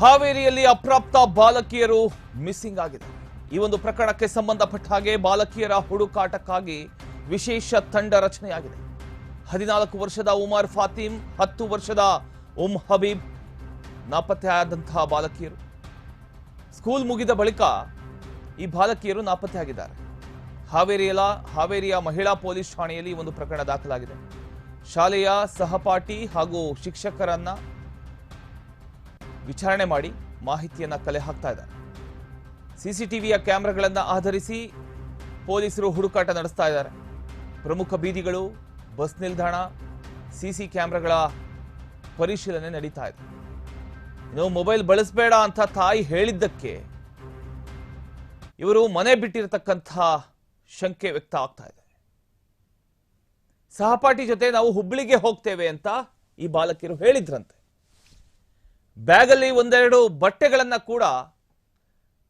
ಹಾವೇರಿಯಲ್ಲಿ ಅಪ್ರಾಪ್ತ ಬಾಲಕಿಯರು ಮಿಸ್ಸಿಂಗ್ ಆಗಿದೆ. ಈ ಒಂದು ಪ್ರಕರಣಕ್ಕೆ ಸಂಬಂಧಪಟ್ಟ ಹಾಗೆ ಬಾಲಕಿಯರ ಹುಡುಕಾಟಕ್ಕಾಗಿ ವಿಶೇಷ ತಂಡ ರಚನೆಯಾಗಿದೆ. ಹದಿನಾಲ್ಕು ವರ್ಷದ ಉಮರ್ ಫಾತಿಮ್, ಹತ್ತು ವರ್ಷದ ಉಮ್ ಹಬೀಬ್, ನಾಪತ್ತೆಯಾದಂತಹ ಬಾಲಕಿಯರು. ಸ್ಕೂಲ್ ಮುಗಿದ ಬಳಿಕ ಈ ಬಾಲಕಿಯರು ನಾಪತ್ತೆಯಾಗಿದ್ದಾರೆ. ಹಾವೇರಿಯಲ, ಹಾವೇರಿಯ ಮಹಿಳಾ ಪೊಲೀಸ್ ಠಾಣೆಯಲ್ಲಿ ಒಂದು ಪ್ರಕರಣ ದಾಖಲಾಗಿದೆ. ಶಾಲೆಯ ಸಹಪಾಠಿ ಹಾಗೂ ಶಿಕ್ಷಕರನ್ನ ವಿಚಾರಣೆ ಮಾಡಿ ಮಾಹಿತಿಯನ್ನು ಕಲೆ ಹಾಕ್ತಾ ಇದ್ದಾರೆ. ಸಿಸಿಟಿವಿಯ ಕ್ಯಾಮೆರಾಗಳನ್ನು ಆಧರಿಸಿ ಪೊಲೀಸರು ಹುಡುಕಾಟ ನಡೆಸ್ತಾ ಇದ್ದಾರೆ. ಪ್ರಮುಖ ಬೀದಿಗಳು, ಬಸ್ ನಿಲ್ದಾಣ, ಸಿಸಿ ಕ್ಯಾಮ್ರಾಗಳ ಪರಿಶೀಲನೆ ನಡೀತಾ ಇದೆ. ಇನ್ನು ಮೊಬೈಲ್ ಬಳಸಬೇಡ ಅಂತ ತಾಯಿ ಹೇಳಿದ್ದಕ್ಕೆ ಇವರು ಮನೆ ಬಿಟ್ಟಿರತಕ್ಕಂಥ ಶಂಕೆ ವ್ಯಕ್ತ ಆಗ್ತಾ ಇದೆ. ಸಹಪಾಠಿ ಜೊತೆ ನಾವು ಹುಬ್ಬಳ್ಳಿಗೆ ಹೋಗ್ತೇವೆ ಅಂತ ಈ ಬಾಲಕಿಯರು ಹೇಳಿದ್ರಂತೆ. ಬ್ಯಾಗಲ್ಲಿ ಒಂದೆರಡು ಬಟ್ಟೆಗಳನ್ನು ಕೂಡ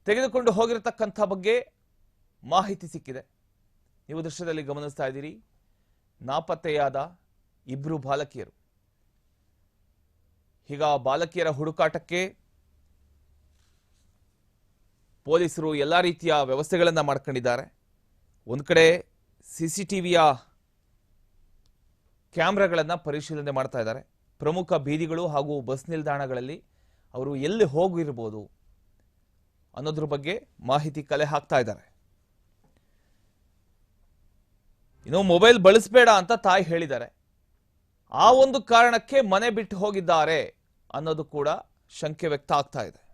ತೆಗೆದುಕೊಂಡು ಹೋಗಿರತಕ್ಕಂಥ ಬಗ್ಗೆ ಮಾಹಿತಿ ಸಿಕ್ಕಿದೆ. ನೀವು ದೃಶ್ಯದಲ್ಲಿ ಗಮನಿಸ್ತಾ ಇದ್ದೀರಿ, ನಾಪತ್ತೆಯಾದ ಇಬ್ಬರು ಬಾಲಕಿಯರು. ಈಗ ಬಾಲಕಿಯರ ಹುಡುಕಾಟಕ್ಕೆ ಪೊಲೀಸರು ಎಲ್ಲ ರೀತಿಯ ವ್ಯವಸ್ಥೆಗಳನ್ನು ಮಾಡ್ಕೊಂಡಿದ್ದಾರೆ. ಒಂದು ಕಡೆ ಸಿ ಸಿ ಟಿ ವಿಯ ಕ್ಯಾಮ್ರಾಗಳನ್ನು ಪರಿಶೀಲನೆ ಮಾಡ್ತಾ ಇದ್ದಾರೆ. ಪ್ರಮುಖ ಬೀದಿಗಳು ಹಾಗೂ ಬಸ್ ನಿಲ್ದಾಣಗಳಲ್ಲಿ ಅವರು ಎಲ್ಲಿ ಹೋಗಿರ್ಬೋದು ಅನ್ನೋದ್ರ ಬಗ್ಗೆ ಮಾಹಿತಿ ಕಲೆ ಹಾಕ್ತಾ ಇದ್ದಾರೆ. ಇನ್ನು ಮೊಬೈಲ್ ಬಳಸಬೇಡ ಅಂತ ತಾಯಿ ಹೇಳಿದ್ದಾರೆ. ಆ ಒಂದು ಕಾರಣಕ್ಕೆ ಮನೆ ಬಿಟ್ಟು ಹೋಗಿದ್ದಾರೆ ಅನ್ನೋದು ಕೂಡ ಶಂಕೆ ವ್ಯಕ್ತ ಆಗ್ತಾ ಇದೆ.